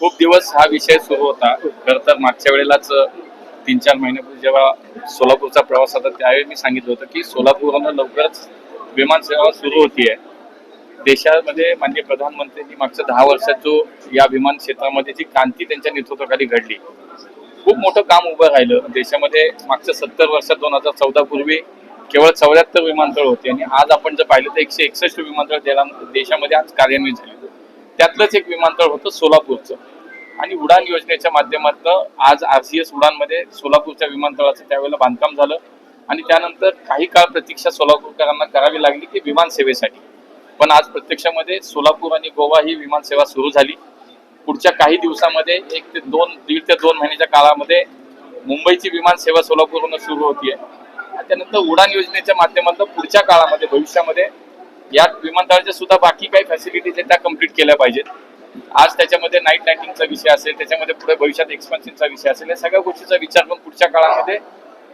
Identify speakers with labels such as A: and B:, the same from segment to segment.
A: खूप दिवस हा विषय सुरू होता. खर तर मागच्या वेळेलाच तीन चार महिन्यापूर्वी जेव्हा सोलापूरचा प्रवास होता त्यावेळी मी सांगितलं होतं की सोलापूरनं लवकरच विमानसेवा सुरू होतीये. देशामध्ये माननीय प्रधानमंत्र्यांनी मागच्या दहा वर्षात जो या विमान क्षेत्रामध्ये जी क्रांती त्यांच्या नेतृत्वाखाली घडली खूप मोठं काम उभं राहिलं. देशामध्ये मागच्या सत्तर वर्षात दोन हजार चौदा पूर्वी केवळ चौऱ्याहत्तर विमानतळ होते आणि आज आपण जर पाहिलं तर एकशे एकसष्ट विमानतळ देला- देशामध्ये आज कार्यान्वित झाले. त्यातलंच एक विमानतळ होतं सोलापूरचं. आणि उडान योजनेच्या माध्यमातून आज आर सी एस उडानमध्ये सोलापूरच्या विमानतळाचं त्यावेळेला बांधकाम झालं. आणि त्यानंतर काही काळ प्रतीक्षा सोलापूरकरांना करावी लागली की विमान सेवेसाठी. पण आज प्रत्यक्षामध्ये सोलापूर आणि गोवा ही विमानसेवा सुरू झाली. पुढच्या काही दिवसामध्ये एक ते दोन दीड ते दोन महिन्याच्या काळामध्ये मुंबईची विमानसेवा सोलापूरहून सुरू होतीये. त्यानंतर उडान योजनेच्या माध्यमातून पुढच्या काळामध्ये भविष्यामध्ये या विमानतळाच्या सुद्धा बाकी काही फॅसिलिटीज आहेत त्या कंप्लीट केल्या पाहिजेत. आज त्याच्यामध्ये नाईट लँडिंगचा विषय असेल त्याच्यामध्ये पुढे भविष्यात एक्सपेन्शनचा विषय असेल या सगळ्या गोष्टीचा विचार करून पुढच्या काळामध्ये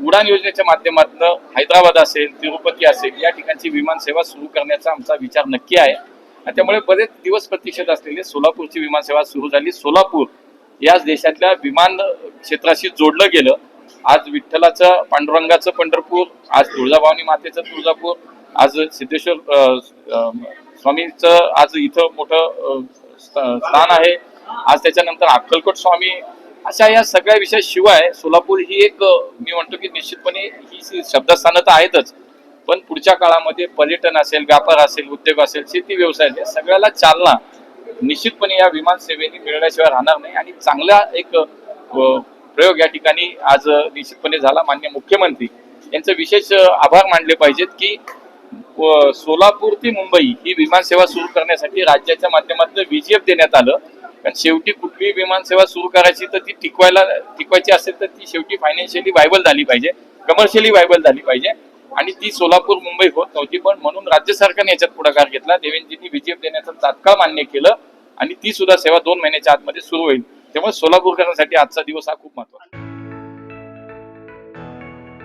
A: उडान योजनेच्या माध्यमातून हैदराबाद असेल तिरुपती असेल या ठिकाणची विमानसेवा सुरू करण्याचा आमचा विचार नक्की आहे. आणि त्यामुळे बरेच दिवस प्रतीक्षेत असलेली सोलापूरची विमानसेवा सुरू झाली. सोलापूर याच देशातल्या विमान क्षेत्राशी जोडलं गेलं. आज विठ्ठलाचं पांडुरंगाचं पंढरपूर आज तुळजाभवानी मातेचं तुळजापूर आज सिद्धेश्वर स्वामींचं आज इथं मोठं स्थान आहे. आज त्याच्यानंतर अक्कलकोट स्वामी अशा या सगळ्या विषयाशिवाय सोलापूर ही एक मी म्हणतो की निश्चितपणे ही शब्दस्थानं तर आहेतच. पण पुढच्या काळामध्ये पर्यटन असेल व्यापार असेल उद्योग असेल शेती व्यवसाय असेल सगळ्याला चालना निश्चितपणे या विमान सेवेने मिळण्याशिवाय राहणार नाही. आणि चांगला एक प्रयोग या ठिकाणी आज निश्चितपणे झाला मान्य मुख्यमंत्री. यांचं विशेष आभार मानले पाहिजेत की सोलापूर ते मुंबई ही विमानसेवा सुरू करण्यासाठी राज्याच्या माध्यमातून व्हीजीएफ देण्यात आलं. कारण शेवटी कुठलीही विमानसेवा सुरू करायची तर ती टिकवायला टिकवायची असेल तर ती शेवटी फायनान्शियली वायबल झाली पाहिजे कमर्शियली वायबल झाली पाहिजे. आणि ती सोलापूर मुंबई होत नव्हती पण म्हणून राज्य सरकारने याच्यात पुढाकार घेतला. देवेंद्रजींनी व्हीजीएफ देण्याचं तात्काळ मान्य केलं आणि ती सुद्धा सेवा दोन महिन्याच्या आतमध्ये सुरू होईल. त्यामुळे सोलापूरकरांसाठी आजचा दिवस हा खूप महत्त्वाचा